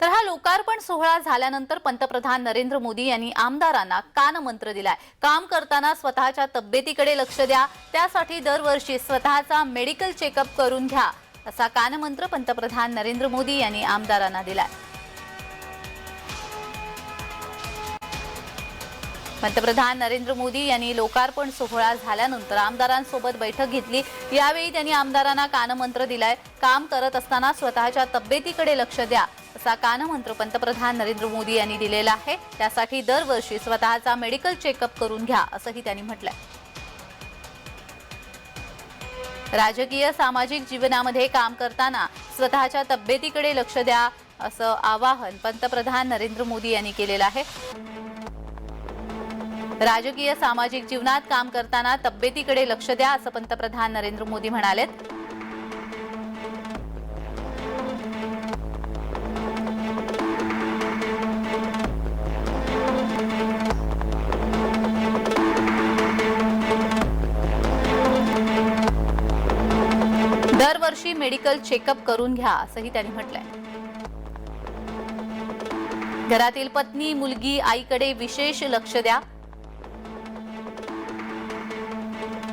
तर हा लोकार्पण सोहळा झाल्यानंतर पंतप्रधान नरेंद्र मोदी यांनी आमदारांना कानमंत्र दिलाय. काम करताना स्वतःच्या तब्येतीकडे लक्ष द्या. त्यासाठी दरवर्षी स्वतःचा मेडिकल चेकअप करून घ्या असा कानमंत्र पंतप्रधान नरेंद्र मोदी यांनी आमदारांना दिलाय. पंतप्रधान नरेंद्र मोदी यांनी लोकार्पण सोहळा झाल्यानंतर आमदारांसोबत बैठक घेतली. यावेळी त्यांनी आमदारांना कानमंत्र दिलाय. काम करत असताना स्वतःच्या तब्येतीकडे लक्ष द्या असा कानमंत्र पंतप्रधान नरेंद्र मोदी यांनी दिलेला आहे. त्यासाठी दरवर्षी स्वतःचा मेडिकल चेकअप करून घ्या असंही त्यांनी म्हटलंय. राजकीय सामाजिक जीवनामध्ये काम करताना स्वतःच्या तब्येतीकडे लक्ष द्या असं आवाहन पंतप्रधान नरेंद्र मोदी यांनी केलेलं आहे. राजकीय सामाजिक जीवनात काम करताना तब्येतीकडे लक्ष द्या असं पंतप्रधान नरेंद्र मोदी म्हणालेत. दरवर्षी मेडिकल चेकअप करून घ्या असंही त्यांनी म्हटलंय. घरातील पत्नी मुलगी आईकडे विशेष लक्ष द्या.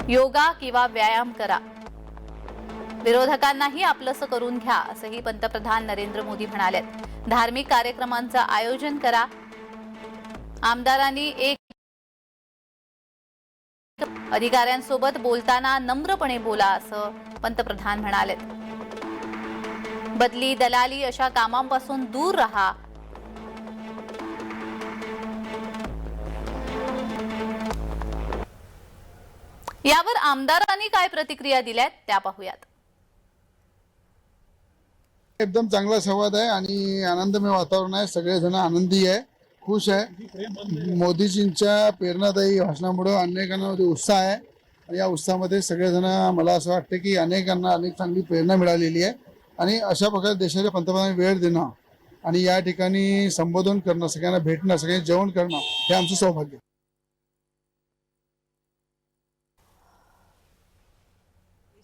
योगा किंवा व्यायाम करा. विरोधकांनाही आपलंसं करून घ्या असंही पंतप्रधान नरेंद्र मोदी म्हणाले धार्मिक कार्यक्रमांचं आयोजन करा. आमदारांनी एक अधिकाऱ्यांसोबत बोलताना नम्रपणे बोला असं पंतप्रधान म्हणाले बदली दलाली अशा कामांपासून दूर राहा. यावर आमदारांनी काय प्रतिक्रिया दिल्यात त्या पाहूयात. एकदम चांगला संवाद आहे आणि आनंदमय वातावरण आहे. सगळेजण आनंदी आहे खुश आहे. मोदीजींच्या प्रेरणादायी भाषणामुळे अनेकांमध्ये म्हणजे उत्साह आहे. आणि या उत्साहामध्ये सगळेजण मला असं वाटतं की अनेकांना अनेक चांगली प्रेरणा मिळालेली आहे. आणि अशा प्रकारे देशाच्या पंतप्रधान वेळ देणं आणि या ठिकाणी संबोधन करणं सगळ्यांना भेटणं सगळ्यांना जेवण करणं हे आमचं सौभाग्य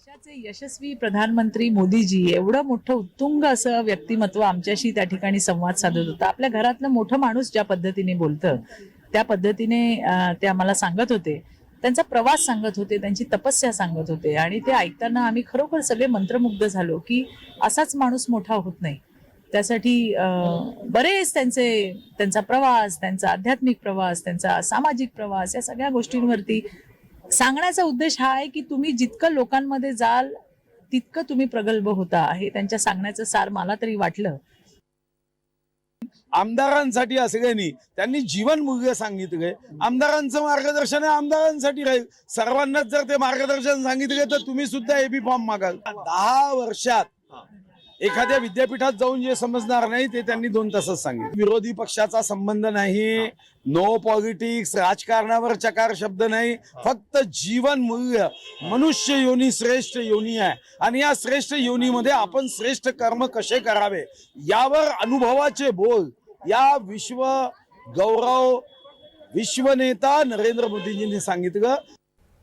देशाचे यशस्वी प्रधानमंत्री मोदीजी एवढं मोठं उत्तुंग असं व्यक्तिमत्व आमच्याशी त्या ठिकाणी संवाद साधत होता. आपल्या घरातलं मोठं माणूस ज्या पद्धतीने बोलतं त्या पद्धतीने ते आम्हाला सांगत होते. त्यांचा प्रवास सांगत होते त्यांची तपस्या सांगत होते. आणि ते ऐकताना आम्ही खरोखर सगळे मंत्रमुग्ध झालो की असाच माणूस मोठा होत नाही. त्यासाठी बरेच त्यांचे त्यांचा प्रवास त्यांचा आध्यात्मिक प्रवास त्यांचा सामाजिक प्रवास या सगळ्या गोष्टींवरती सांगण्याचा उद्देश हा आहे की तुम्ही जितकं लोकांमध्ये जाल तितकं तुम्ही प्रगल्भ होता हे त्यांच्या सांगण्याचं सार मला तरी वाटलं. आमदारांसाठी असं काही नाही. त्यांनी जीवन मूल्य सांगितलंय आमदारांचं मार्गदर्शन आहे आमदारांसाठी राहील. सर्वांनाच जर ते मार्गदर्शन सांगितले तर तुम्ही सुद्धा एबी फॉर्म मागाल. दहा वर्षात एखाद्या विद्यापीठात जाऊन जे समजणार नाही ते त्यांनी दोन तासच सांगितलं. विरोधी पक्षाचा संबंध नाही नो पॉलिटिक्स राजकारणावर चकार शब्द नाही फक्त जीवन मूल्य. मनुष्य योनी श्रेष्ठ योनी आहे. आणि या श्रेष्ठ योनीमध्ये आपण श्रेष्ठ कर्म कसे करावे? यावर अनुभवाचे बोल. या विश्व गौरव विश्वनेता नरेंद्र मोदीजींनी सांगितलं.